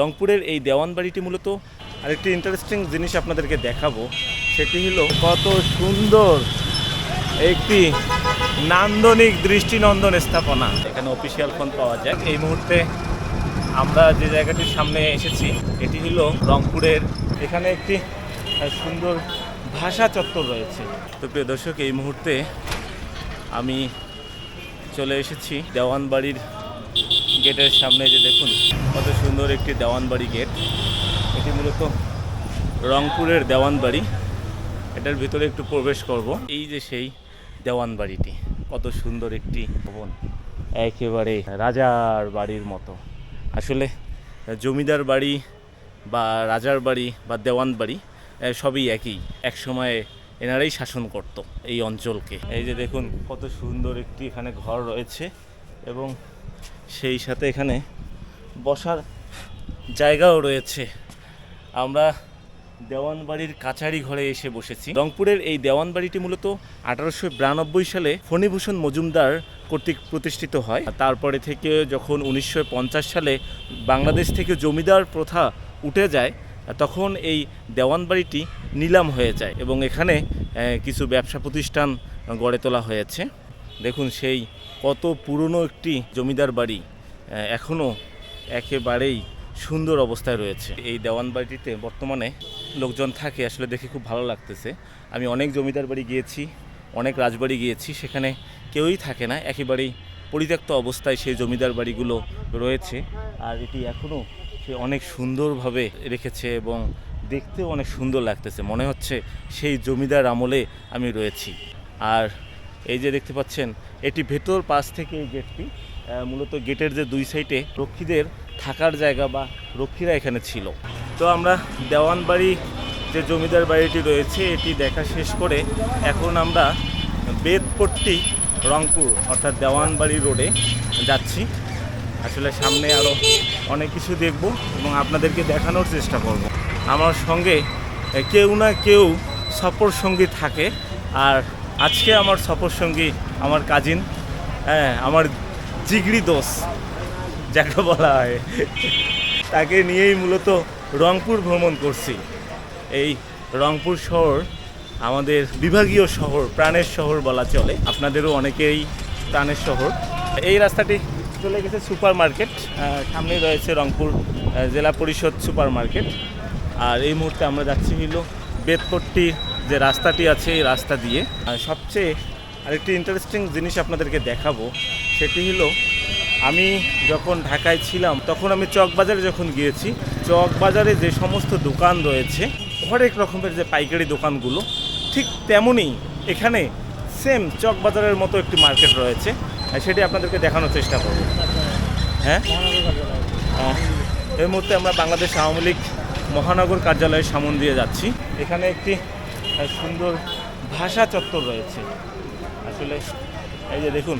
রংপুরের এই দেওয়ান বাড়িটি মূলত আরেকটি ইন্টারেস্টিং জিনিস আপনাদেরকে দেখাবো। সেটি হলো কত সুন্দর একটি নান্দনিক দৃষ্টিনন্দন স্থাপনা। এখানে অফিসিয়াল ফোন পাওয়া যায়। এই মুহূর্তে আমরা যে জায়গাটির সামনে এসেছি, এটি হলো রংপুরের এখানে একটি সুন্দর ভাষা চত্বর রয়েছে। তো প্রিয় দর্শক, এই মুহূর্তে আমি চলে এসেছি দেওয়ান বাড়ির গেটের সামনে যে দেখুন, কত সুন্দর একটি দেওয়ানবাড়ি গেট। এটি মূলত রংপুরের দেওয়ানবাড়ি। এটার ভিতরে একটু প্রবেশ করব। এই যে সেই দেওয়ানবাড়িটি, কত সুন্দর একটি ভবন। একেবারে রাজার বাড়ির মতো। আসলে জমিদার বাড়ি বা রাজার বাড়ি বা দেওয়ান বাড়ি সবই একই। এক সময়ে এনারাই শাসন করত এই অঞ্চলকে। এই যে দেখুন, কত সুন্দর একটি এখানে ঘর রয়েছে এবং সেই সাথে এখানে বসার জায়গাও রয়েছে। আমরা দেওয়ানবাড়ির কাছারি ঘরে এসে বসেছি। রংপুরের এই দেওয়ানবাড়িটি মূলত আঠারোশো বিরানব্বই সালে ফণীভূষণ মজুমদার কর্তৃক প্রতিষ্ঠিত হয়। তারপরে থেকে যখন উনিশশো পঞ্চাশ সালে বাংলাদেশ থেকে জমিদার প্রথা উঠে যায়, তখন এই দেওয়ানবাড়িটি নিলাম হয়ে যায় এবং এখানে কিছু ব্যবসা প্রতিষ্ঠান গড়ে তোলা হয়েছে। দেখুন সেই কত পুরনো একটি জমিদার বাড়ি এখনও একেবারেই সুন্দর অবস্থায় রয়েছে। এই দেওয়ান বাড়িটিতে বর্তমানে লোকজন থাকে, আসলে দেখে খুব ভালো লাগতেছে। আমি অনেক জমিদার বাড়ি গিয়েছি, অনেক রাজবাড়ি গিয়েছি, সেখানে কেউই থাকে না, একেবারেই পরিত্যক্ত অবস্থায় সেই জমিদার বাড়িগুলো রয়েছে। আর এটি এখনও সে অনেক সুন্দরভাবে রেখেছে এবং দেখতেও অনেক সুন্দর লাগতেছে। মনে হচ্ছে সেই জমিদার আমলে আমি রয়েছি। আর এই যে দেখতে পাচ্ছেন, এটি ভেতর পাশ থেকে এই গেটটি মূলত গেটের যে দুই সাইডে রক্ষীদের থাকার জায়গা বা রক্ষীরা এখানে ছিল। তো আমরা দেওয়ান বাড়ি যে জমিদার বাড়িটি রয়েছে, এটি দেখা শেষ করে এখন আমরা বেদপট্টি, রংপুর, অর্থাৎ দেওয়ানবাড়ি রোডে যাচ্ছি। আসলে সামনে আরও অনেক কিছু দেখব এবং আপনাদেরকে দেখানোর চেষ্টা করব। আমার সঙ্গে কেউ না কেউ সফর সঙ্গী থাকে, আর আজকে আমার সফর সঙ্গী আমার কাজিন হ্যাঁ আমার জিগরি দোষ যাকে বলা হয়। তাকে নিয়েই মূলত রংপুর ভ্রমণ করছি। এই রংপুর শহর আমাদের বিভাগীয় শহর, প্রাণের শহর বলা চলে। আপনাদেরও অনেকেই প্রাণের শহর। এই রাস্তাটি চলে গেছে সুপার মার্কেট সামনেই রয়েছে রংপুর জেলা পরিষদ সুপার মার্কেট আর এই মুহূর্তে আমরা যাচ্ছি হইল বেদপট্টির যে রাস্তাটি আছে এই রাস্তা দিয়ে সবচেয়ে আরেকটি ইন্টারেস্টিং জিনিস আপনাদেরকে দেখাবো, সেটি হলো আমি যখন ঢাকায় ছিলাম, তখন আমি চকবাজারে যখন গিয়েছি চকবাজারে যে সমস্ত দোকান রয়েছে হরেক রকমের যে পাইকারি দোকানগুলো, ঠিক তেমনই এখানে সেম চকবাজারের মতো একটি মার্কেট রয়েছে। সেটি আপনাদেরকে দেখানোর চেষ্টা করব। হ্যাঁ? এই মুহূর্তে আমরা বাংলাদেশ আওয়ামী লীগ মহানগর কার্যালয়ের সামন দিয়ে যাচ্ছি। এখানে একটি সুন্দর ভাষা চত্বর রয়েছে। আসলে এই যে দেখুন,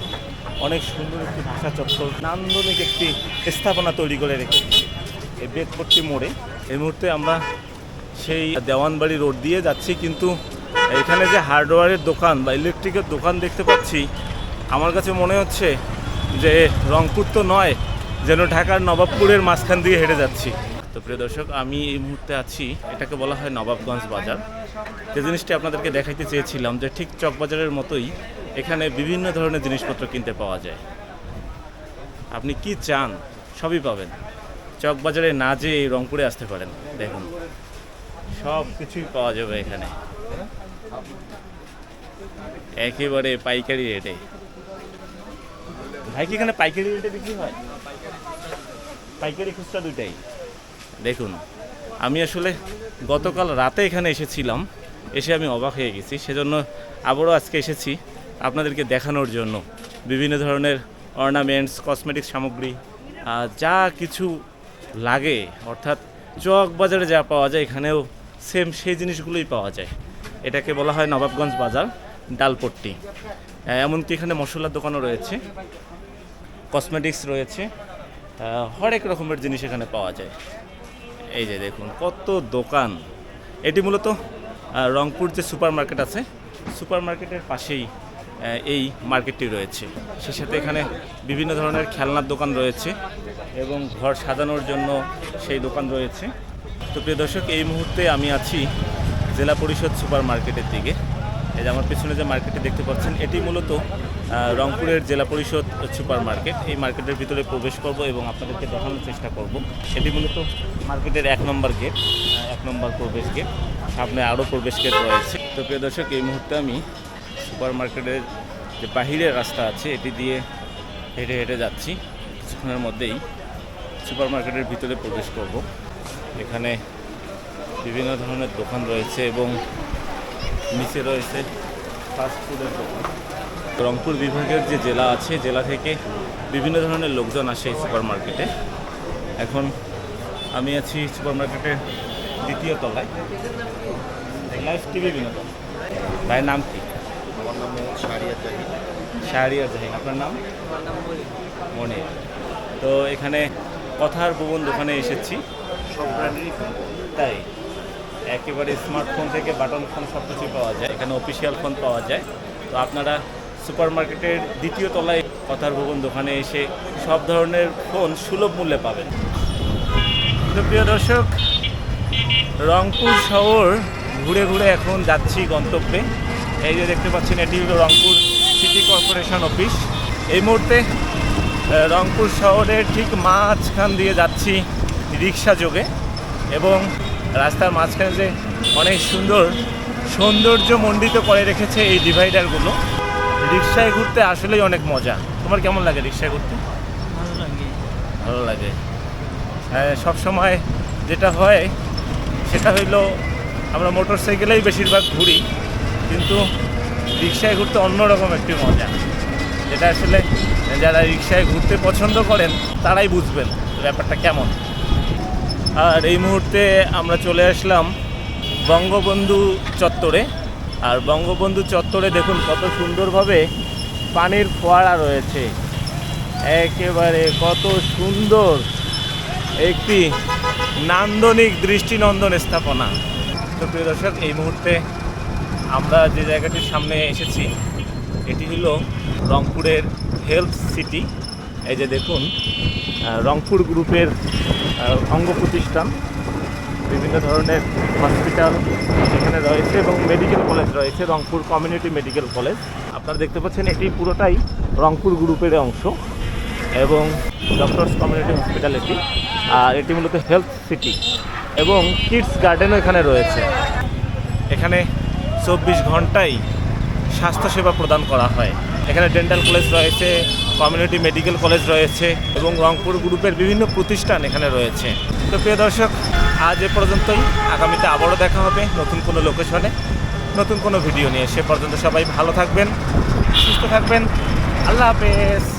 অনেক সুন্দর একটি ভাষা চত্বর, নান্দনিক একটি স্থাপনা তৈরি করে রেখেছে এই বেদপট্টি মোড়ে। এই মুহূর্তে আমরা সেই দেওয়ানবাড়ি রোড দিয়ে যাচ্ছি, কিন্তু এখানে যে হার্ডওয়্যারের দোকান বা ইলেকট্রিকের দোকান দেখতে পাচ্ছি, আমার কাছে মনে হচ্ছে যে রংপুর তো নয়, যেন ঢাকার নবাবপুরের মাঝখান দিয়ে হেঁটে যাচ্ছি। তো প্রিয় দর্শক, আমি এই মুহূর্তে আছি, এটাকে বলা হয় নবাবগঞ্জ বাজার। যে জিনিসটি আপনাদেরকে দেখাইতে চেয়েছিলাম যে ঠিক চকবাজারের মতোই এখানে বিভিন্ন ধরনের জিনিসপত্র কিনতে পাওয়া যায়। আপনি কি চান, সবই পাবেন। চকবাজারে না যেয়ে রংপুরে আসতে পারেন, দেখুন। সব কিছুই পাওয়া যাবে এখানে। একেবারে পাইকারি রেটে। ভাই, কি এখানে পাইকারি রেটে বিক্রি হয়? পাইকারি খুচরা দুইটাই। দেখুন, আমি আসলে গতকাল রাতে এখানে এসেছিলাম, এসে আমি অবাক হয়ে গেছি। সেজন্য আবারও আজকে এসেছি আপনাদেরকে দেখানোর জন্য। বিভিন্ন ধরনের অর্নামেন্টস কসমেটিক সামগ্রী যা কিছু লাগে, অর্থাৎ চক বাজারে যা পাওয়া যায়, এখানেও সেম সেই জিনিসগুলোই পাওয়া যায়। এটাকে বলা হয় নবাবগঞ্জ বাজার, ডালপট্টি। এমনকি এখানে মশলার দোকানও রয়েছে কসমেটিক্স রয়েছে হরেক রকমের জিনিস এখানে পাওয়া যায়। এই যে দেখুন, কত দোকান। এটি মূলত রংপুর যে সুপার মার্কেট আছে সুপার মার্কেটের পাশেই এই মার্কেটটি রয়েছে। সে সাথে এখানে বিভিন্ন ধরনের খেলনার দোকান রয়েছে এবং ঘর সাজানোর জন্য সেই দোকান রয়েছে। তো প্রিয় দর্শক, এই মুহূর্তে আমি আছি জেলা পরিষদ সুপার মার্কেটের দিকে। এই যে আমার পেছনে যে মার্কেটটি দেখতে পাচ্ছেন, এটি মূলত রংপুরের জেলা পরিষদ সুপার মার্কেট। এই মার্কেটের ভিতরে প্রবেশ করব এবং আপনাদেরকে দেখানোর চেষ্টা করব। এটি মূলত মার্কেটের এক নম্বর গেট এক নম্বর প্রবেশ গেট। সামনে আরও প্রবেশ গেট রয়েছে। তো প্রিয় দর্শক, এই মুহূর্তে আমি সুপার মার্কেটের যে বাহিরের রাস্তা আছে, এটি দিয়ে হেঁটে হেঁটে যাচ্ছি। কিছুক্ষণের মধ্যেই সুপার মার্কেটের ভিতরে প্রবেশ করব। এখানে বিভিন্ন ধরনের দোকান রয়েছে এবং নিচে রয়েছে ফাস্ট ফুডের দোকান। রংপুর বিভাগের যে জেলা আছে জেলা থেকে বিভিন্ন ধরনের লোকজন আসে এই সুপার মার্কেটে এখন আমি আছি সুপার মার্কেটের দ্বিতীয় তলায়। লাইভ টিভি বিনোদন। ভাইয়ের নাম কি? আমার নাম মোহাম্মদ শাহরিয়ার জাহিদ শাহরিয়ার জাহিন। আপনার নাম? মনে তো এখানে কথার ভুবন দোকানে এসেছি। সব ব্র্যান্ডেরই তাই। একেবারে স্মার্টফোন থেকে বাটন ফোন সব কিছুই পাওয়া যায়, এখানে অফিসিয়াল ফোন পাওয়া যায়। তো আপনারা সুপার মার্কেটের দ্বিতীয় তলায় কথার ভুবন দোকানে এসে সব ধরনের ফোন সুলভ মূল্যে পাবেন। প্রিয় দর্শক, রংপুর শহর ঘুরে ঘুরে এখন যাচ্ছি গন্তব্যে। এই যে দেখতে পাচ্ছেন, এটি হলো রংপুর সিটি কর্পোরেশন অফিস এই মুহূর্তে রংপুর শহরের ঠিক মাঝখান দিয়ে যাচ্ছি রিক্সা যোগে এবং রাস্তার মাঝখানে যে অনেক সুন্দর সৌন্দর্য মণ্ডিত করে রেখেছে এই ডিভাইডারগুলো রিক্সায় ঘুরতে আসলেই অনেক মজা। তোমার কেমন লাগে রিক্সায় ঘুরতে? ভালো লাগে। ভালো লাগে। সব সময় যেটা হয় সেটা হইল আমরা মোটর সাইকেলেই বেশিরভাগ ঘুরি কিন্তু রিক্সায় ঘুরতে অন্যরকম একটি মজা। যেটা আসলে যারা রিক্সায় ঘুরতে পছন্দ করেন তারাই বুঝবেন ব্যাপারটা কেমন। আর এই মুহূর্তে আমরা চলে আসলাম বঙ্গবন্ধু চত্বরে। আর বঙ্গবন্ধু চত্বরে দেখুন কত সুন্দরভাবে পানির ফোয়ারা রয়েছে। একেবারে কত সুন্দর একটি নান্দনিক দৃষ্টিনন্দন স্থাপনা। তো প্রিয় দর্শক, এই মুহূর্তে আমরা যে জায়গাটির সামনে এসেছি, এটি হলো রংপুরের হেলথ সিটি। এই যে দেখুন রংপুর গ্রুপের অঙ্গ প্রতিষ্ঠান, বিভিন্ন ধরনের হসপিটাল এখানে রয়েছে এবং মেডিকেল কলেজ রয়েছে, রংপুর কমিউনিটি মেডিকেল কলেজ আপনারা দেখতে পাচ্ছেন, এটি পুরোটাই রংপুর গ্রুপের অংশ এবং ডক্টরস কমিউনিটি হসপিটাল এটি। আর এটি মূলত হেলথ সিটি এবং কিডস গার্ডেনও এখানে রয়েছে। এখানে চব্বিশ ঘন্টাই স্বাস্থ্যসেবা প্রদান করা হয়। এখানে ডেন্টাল কলেজ রয়েছে কমিউনিটি মেডিকেল কলেজ রয়েছে এবং রংপুর গ্রুপের বিভিন্ন প্রতিষ্ঠান এখানে রয়েছে। তো প্রিয় দর্শক, আজ এ পর্যন্তই। আগামীতে আবারও দেখা হবে নতুন কোনো লোকেশনে নতুন কোনো ভিডিও নিয়ে। সে পর্যন্ত সবাই ভালো থাকবেন, সুস্থ থাকবেন। আল্লাহ হাফেজ।